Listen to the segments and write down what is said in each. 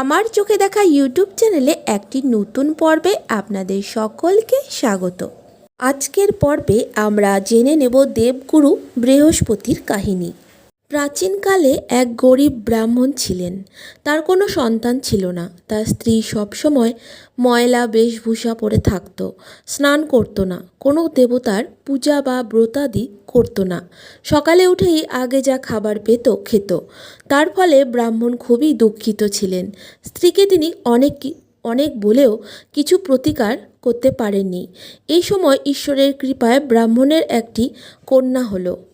আমার চোখে দেখা ইউটিউব চ্যানেলে একটি নতুন পর্বে আপনাদের সকলকে স্বাগত। আজকের পর্বে আমরা জেনে নেব দেবগুরু বৃহস্পতির কাহিনী। প্রাচীনকালে এক গরিব ব্রাহ্মণ ছিলেন। তার কোনো সন্তান ছিল না। তার স্ত্রী সবসময় ময়লা, বেশভূষা পরে থাকতো, স্নান করতো না, কোনো দেবতার পূজা বা ব্রতাদি করতো না। সকালে উঠেই আগে যা খাবার পেত, খেত। তার ফলে ব্রাহ্মণ খুবই দুঃখিত ছিলেন। স্ত্রীকে তিনি অনেক অনেক বলেও কিছু প্রতিকার করতে পারেননি। এই সময় ঈশ্বরের কৃপায় ব্রাহ্মণের একটি কন্যা হলো।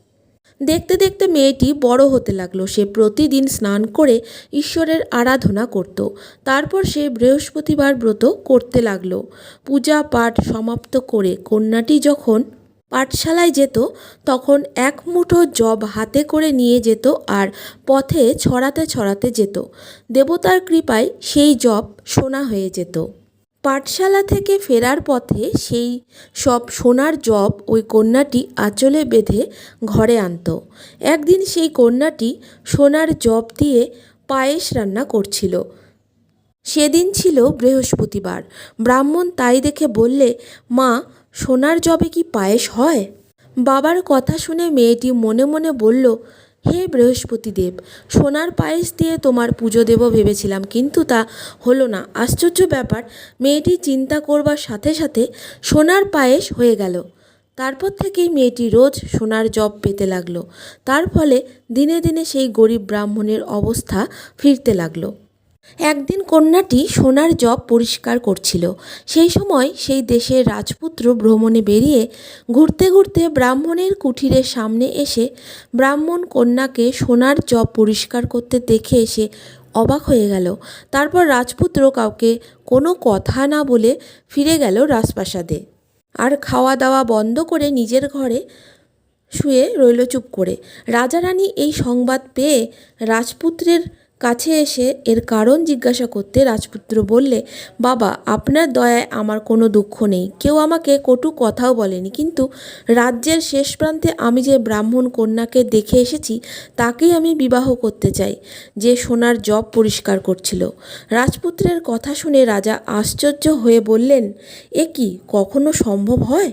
দেখতে দেখতে মেয়েটি বড় হতে লাগল। সে প্রতিদিন স্নান করে ঈশ্বরের আরাধনা করত। তারপর সে বৃহস্পতিবার ব্রত করতে লাগল। পূজা পাঠ সমাপ্ত করে কন্যাটি যখন পাঠশালায় যেত, তখন এক মুঠো জব হাতে করে নিয়ে যেত আর পথে ছড়াতে ছড়াতে যেত। দেবতার কৃপায় সেই জব সোনা হয়ে যেত। পাঠশালা থেকে ফেরার পথে সেই সব সোনার জব ওই কন্যাটি আঁচলে বেঁধে ঘরে আনতো। একদিন সেই কন্যাটি সোনার জব দিয়ে পায়েস রান্না করছিল। সেদিন ছিল বৃহস্পতিবার। ব্রাহ্মণ তাই দেখে বললে, মা, সোনার জবে কি পায়েস হয়? বাবার কথা শুনে মেয়েটি মনে মনে বলল হে বৃহস্পতিদেব, সোনার পায়েস দিয়ে তোমার পুজো দেব ভেবেছিলাম, কিন্তু তা হলো না। আশ্চর্য ব্যাপার, মেয়েটি চিন্তা করবার সাথে সাথে সোনার পায়েস হয়ে গেল। তারপর থেকেই মেয়েটি রোজ সোনার জব পেতে লাগল। তার ফলে দিনে দিনে সেই গরিব ব্রাহ্মণের অবস্থা ফিরতে লাগল। একদিন কন্যাটি সোনার জব পরিষ্কার করছিল। সেই সময় সেই দেশের রাজপুত্র ভ্রমণে বেরিয়ে ঘুরতে ঘুরতে ব্রাহ্মণের কুঠিরের সামনে এসে ব্রাহ্মণ কন্যাকে সোনার জব পরিষ্কার করতে দেখে এসে অবাক হয়ে গেল। তারপর রাজপুত্র কাউকে কোনো কথা না বলে ফিরে গেল রাজপ্রাসাদে আর খাওয়া দাওয়া বন্ধ করে নিজের ঘরে শুয়ে রইল চুপ করে। রাজা রানী এই সংবাদ পেয়ে রাজপুত্রের কাছে এসে এর কারণ জিজ্ঞাসা করতে রাজপুত্র বললে, বাবা, আপনার দয়ায় আমার কোনো দুঃখ নেই। কেউ আমাকে কটু কথাও বলেনি। কিন্তু রাজ্যের শেষ প্রান্তে আমি যে ব্রাহ্মণ কন্যাকে দেখে এসেছি, তাকেই আমি বিবাহ করতে চাই, যে সোনার জব পরিষ্কার করছিল। রাজপুত্রের কথা শুনে রাজা আশ্চর্য হয়ে বললেন, এ কি, কখনো সম্ভব হয়?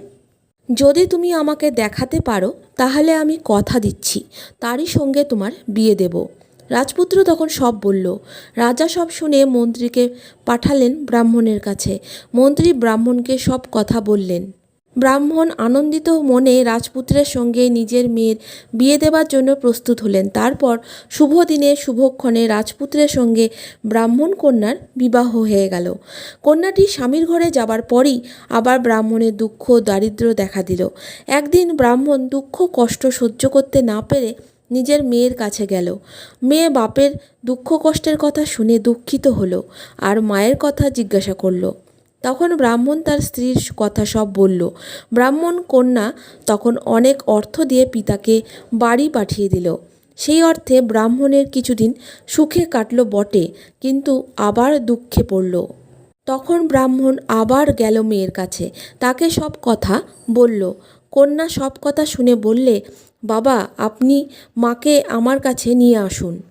যদি তুমি আমাকে দেখাতে পারো, তাহলে আমি কথা দিচ্ছি। তারই সঙ্গে তোমার বিয়ে দেব। রাজপুত্র তখন সব বলল। রাজা সব শুনে মন্ত্রীকে পাঠালেন ব্রাহ্মণের কাছে। মন্ত্রী ব্রাহ্মণকে সব কথা বললেন। ব্রাহ্মণ আনন্দিত মনে রাজপুত্রের সঙ্গে নিজের মেয়ের বিয়ে দেবার জন্য প্রস্তুত হলেন। তারপর শুভ দিনে শুভক্ষণে রাজপুত্রের সঙ্গে ব্রাহ্মণ কন্যার বিবাহ হয়ে গেল। কন্যাটি স্বামীর ঘরে যাবার পরই আবার ব্রাহ্মণের দুঃখ দারিদ্র্য দেখা দিল। একদিন ব্রাহ্মণ দুঃখ কষ্ট সহ্য করতে না পেরে নিজের মেয়ের কাছে গেল। মেয়ে বাপের দুঃখ কষ্টের কথা শুনে দুঃখিত হলো আর মায়ের কথা জিজ্ঞাসা করল। তখন ব্রাহ্মণ তার স্ত্রীর কথা সব বলল। ব্রাহ্মণ কন্যা তখন অনেক অর্থ দিয়ে পিতাকে বাড়ি পাঠিয়ে দিল। সেই অর্থে ব্রাহ্মণের কিছুদিন সুখে কাটল বটে, কিন্তু আবার দুঃখে পড়ল। তখন ব্রাহ্মণ আবার গেল মেয়ের কাছে। তাকে সব কথা বলল। কন্যা সব কথা শুনে বললে বাবা, আপনি মাকে আমার কাছে নিয়ে আসুন।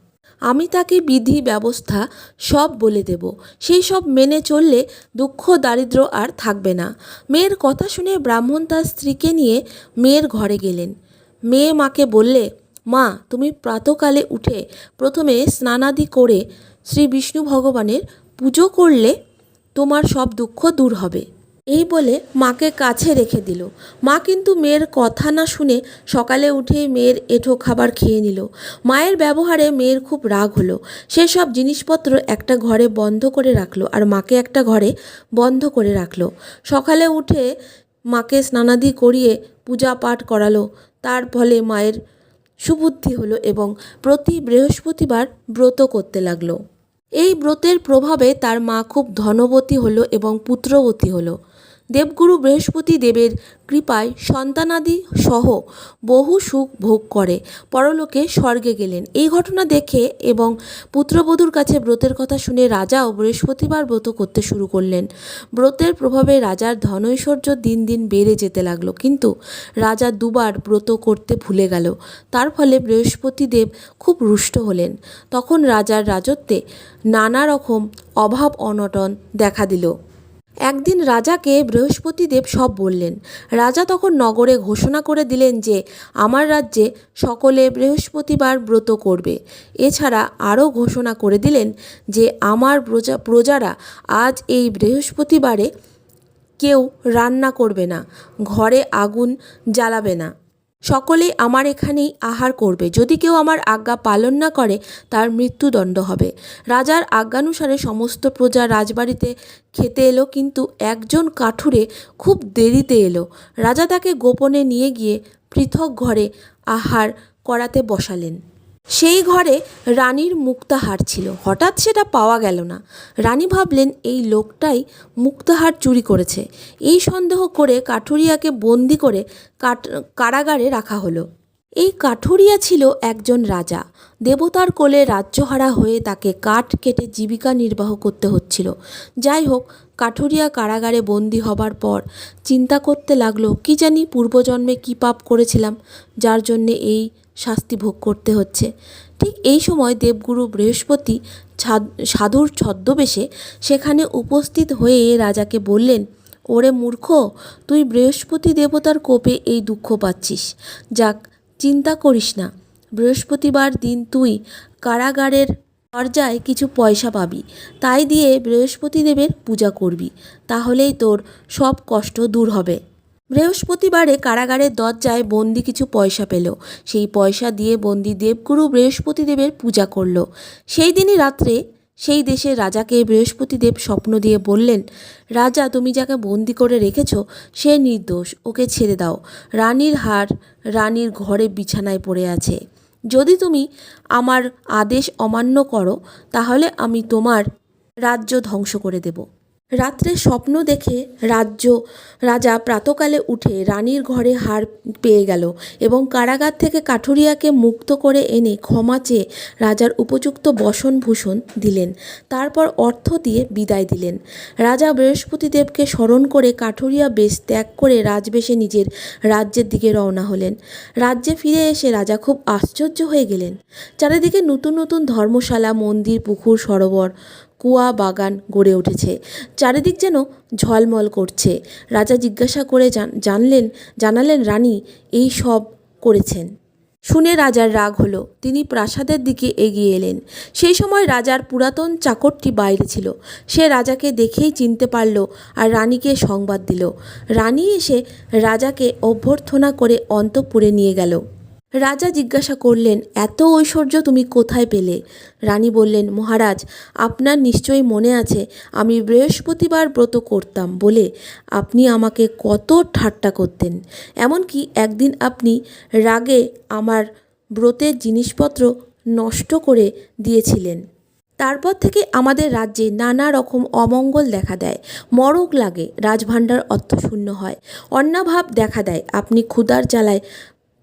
আমি তাকে বিধি, ব্যবস্থা সব বলে দেব। সেই সব মেনে চললে দুঃখ, দারিদ্র আর থাকবে না। মেয়ের কথা শুনে ব্রাহ্মণ তার স্ত্রীকে নিয়ে মেয়ের ঘরে গেলেন। মেয়ে মাকে বললে, মা, তুমি প্রাতকালে উঠে প্রথমে স্নানাদি করে শ্রী বিষ্ণু ভগবানের পুজো করলে তোমার সব দুঃখ দূর হবে। এই বলে মাকে কাছে রেখে দিল। মা কিন্তু মেয়ের কথা না শুনে সকালে উঠে মেয়ের এঁঠো খাবার খেয়ে নিল। মায়ের ব্যবহারে মেয়ের খুব রাগ হলো। সে সব জিনিসপত্র একটা ঘরে বন্ধ করে রাখল আর মাকে একটা ঘরে বন্ধ করে রাখল। সকালে উঠে মাকে স্নানাদি করিয়ে পূজা পাঠ করালো। তার ফলে মায়ের সুবুদ্ধি হলো এবং প্রতি বৃহস্পতিবার ব্রত করতে লাগল। এই ব্রতের প্রভাবে তার মা খুব ধনবতী হলো এবং পুত্রবতী হলো। দেবগুরু বৃহস্পতি দেবের কৃপায় সন্তানাদি সহ বহু সুখ ভোগ করে। পরলোকে স্বর্গে গেলেন। এই ঘটনা দেখে এবং পুত্রবধূর কাছে ব্রতের কথা শুনে রাজাও বৃহস্পতিবার ব্রত করতে শুরু করলেন। ব্রতের প্রভাবে রাজার ধনৈশ্বর্য দিন দিন বেড়ে যেতে লাগল। কিন্তু রাজা দুবার ব্রত করতে ভুলে গেল। তার ফলে বৃহস্পতি দেব খুব রুষ্ট হলেন। তখন রাজার রাজত্বে নানা রকম অভাব অনটন দেখা দিল। একদিন রাজাকে বৃহস্পতিদেব সব বললেন। রাজা তখন নগরে ঘোষণা করে দিলেন যে, আমার রাজ্যে সকলে বৃহস্পতিবার ব্রত করবে। এছাড়া আরও ঘোষণা করে দিলেন যে, আমার প্রজা প্রজারা আজ এই বৃহস্পতিবারে কেউ রান্না করবে না, ঘরে আগুন জ্বালাবে না। সকলেই আমার এখানেই আহার করবে। যদি কেউ আমার আজ্ঞা পালন না করে, তার মৃত্যুদণ্ড হবে। রাজার আজ্ঞানুসারে সমস্ত প্রজা রাজবাড়িতে খেতে এলো, কিন্তু একজন কাঠুরে খুব দেরিতে এলো। রাজা তাকে গোপনে নিয়ে গিয়ে পৃথক ঘরে আহার করাতে বসালেন। সেই ঘরে রানীর মুক্তাহার ছিল। হঠাৎ সেটা পাওয়া গেল না। রানী ভাবলেন, এই লোকটাই মুক্তাহার চুরি করেছে। এই সন্দেহ করে কাঠুরিয়াকে বন্দি করে কারাগারে রাখা হলো। এই কাঠুরিয়া ছিল একজন রাজা। দেবতার কোলে রাজ্যহারা হয়ে তাকে কাঠ কেটে জীবিকা নির্বাহ করতে হচ্ছিল। যাই হোক কাঠুরিয়া কারাগারে বন্দি হবার পর চিন্তা করতে লাগল, কি জানি পূর্বজন্মে কী পাপ করেছিলাম, যার জন্যে এই শাস্তি ভোগ করতে হচ্ছে। ঠিক এই সময় দেবগুরু বৃহস্পতি সাধুর ছদ্মবেশে সেখানে উপস্থিত হয়ে রাজাকে বললেন, ওরে মূর্খ, তুই বৃহস্পতি দেবতার কোপে এই দুঃখ পাচ্ছিস। যাক, চিন্তা করিস না। বৃহস্পতিবার দিন তুই কারাগারের দরজায় কিছু পয়সা পাবি, তাই দিয়ে বৃহস্পতি দেবের পূজা করবি, তাহলেই তোর সব কষ্ট দূর হবে। বৃহস্পতিবারে কারাগারের দরজায় বন্দি কিছু পয়সা পেল, সেই পয়সা দিয়ে বন্দি দেবগুরু বৃহস্পতি দেবের পূজা করল। সেই দিনই রাত্রে সেই দেশের রাজাকে বৃহস্পতি দেব স্বপ্ন দিয়ে বললেন, রাজা, তুমি যাকে বন্দি করে রেখেছ, সে নির্দোষ, ওকে ছেড়ে দাও। রানীর হার রানীর ঘরে বিছানায় পড়ে আছে। যদি তুমি আমার আদেশ অমান্য করো তাহলে আমি তোমার রাজ্য ধ্বংস করে দেব। রাত্রে স্বপ্ন দেখে রাজ্য, রাজা প্রাতকালে উঠে রানীর ঘরে হার পেয়ে গেল এবং কারাগার থেকে কাঠুরিয়াকে মুক্ত করে এনে ক্ষমা চেয়ে রাজার উপযুক্ত বসনভূষণ দিলেন। তারপর অর্থ দিয়ে বিদায় দিলেন। রাজা বৃহস্পতিদেবকে স্মরণ করে কাঠুরিয়া বেশ ত্যাগ করে রাজবেশে নিজের রাজ্যের দিকে রওনা হলেন। রাজ্যে ফিরে এসে রাজা খুব আশ্চর্য হয়ে গেলেন। চারিদিকে নতুন নতুন ধর্মশালা, মন্দির, পুকুর, সরোবর কুয়া বাগান গড়ে উঠেছে। চারিদিক যেন ঝলমল করছে। রাজা জিজ্ঞাসা করে জানলেন, জানালেন রানী, এই সব করেছেন। শুনে রাজার রাগ হলো। তিনি প্রাসাদের দিকে এগিয়ে এলেন। সেই সময় রাজার পুরাতন চাকরটি বাইরে ছিল। সে রাজাকে দেখেই চিনতে পারল আর রানীকে সংবাদ দিল। রানী এসে রাজাকে অভ্যর্থনা করে অন্তঃপুরে নিয়ে গেল। রাজা জিজ্ঞাসা করলেন, এত ঐশ্বর্য তুমি কোথায় পেলে? রানী বললেন, মহারাজ, আপনার নিশ্চয়ই মনে আছে, আমি বৃহস্পতিবার ব্রত করতাম বলে আপনি আমাকে কত ঠাট্টা করতেন। এমনকি একদিন আপনি রাগে আমার ব্রতের জিনিসপত্র নষ্ট করে দিয়েছিলেন। তারপর থেকে আমাদের রাজ্যে নানা রকম অমঙ্গল দেখা দেয়, মরক লাগে, রাজভাণ্ডার অর্থশূন্য হয়, অন্নাভাব দেখা দেয়। আপনি ক্ষুধার জ্বালায়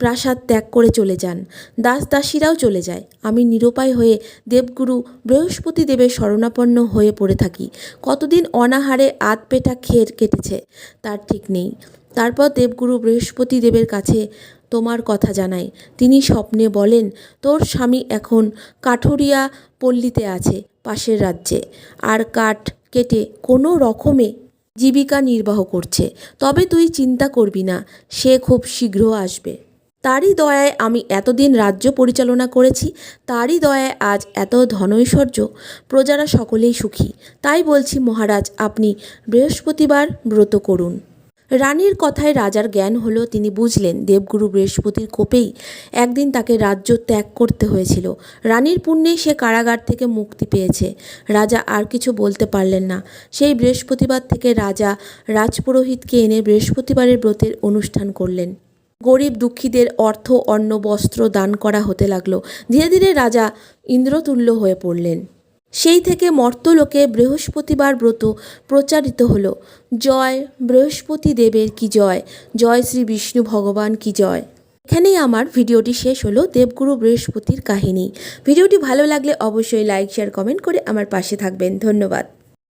প্রাসাদ ত্যাগ করে চলে যান। দাস দাসীরাও চলে যায়। আমি নিরুপায় হয়ে দেবগুরু বৃহস্পতি দেবের শরণাপন্ন হয়ে পড়ে থাকি। কতদিন অনাহারে আধ পেটা খের কেটেছে, তার ঠিক নেই। তারপর দেবগুরু বৃহস্পতি দেবের কাছে তোমার কথা জানাই। তিনি স্বপ্নে বলেন, তোর স্বামী এখন কাঠুরিয়া পল্লীতে আছে, পাশের রাজ্যে। আর কাঠ কেটে কোনো রকমে জীবিকা নির্বাহ করছে। তবে তুই চিন্তা করবি না, সে খুব শীঘ্র আসবে। তারই দয়ায় আমি এতদিন রাজ্য পরিচালনা করেছি, তারই দয়ায় আজ এত ধনৈশ্বর্য, প্রজারা সকলেই সুখী। তাই বলছি মহারাজ, আপনি বৃহস্পতিবার ব্রত করুন। রানীর কথায় রাজার জ্ঞান হলো, তিনি বুঝলেন দেবগুরু বৃহস্পতির কোপেই একদিন তাকে রাজ্য ত্যাগ করতে হয়েছিল। রানীর পুণ্যেই সে কারাগার থেকে মুক্তি পেয়েছে। রাজা আর কিছু বলতে পারলেন না। সেই বৃহস্পতিবার থেকে রাজা রাজপুরোহিতকে এনে বৃহস্পতিবারের ব্রতের অনুষ্ঠান করলেন। গরিব দুঃখীদের অর্থ অন্ন বস্ত্র দান করা হতে লাগল। ধীরে ধীরে রাজা ইন্দ্রতুল্য হয়ে পড়লেন। সেই থেকে মর্তলোকে বৃহস্পতিবার ব্রত প্রচারিত হল। জয়, বৃহস্পতি দেবের কি জয়? জয় শ্রী বিষ্ণু ভগবান কি জয়? এখানেই আমার ভিডিওটি শেষ হলো। দেবগুরু বৃহস্পতির কাহিনী। ভিডিওটি ভালো লাগলে অবশ্যই লাইক, শেয়ার, কমেন্ট করে আমার পাশে থাকবেন। ধন্যবাদ।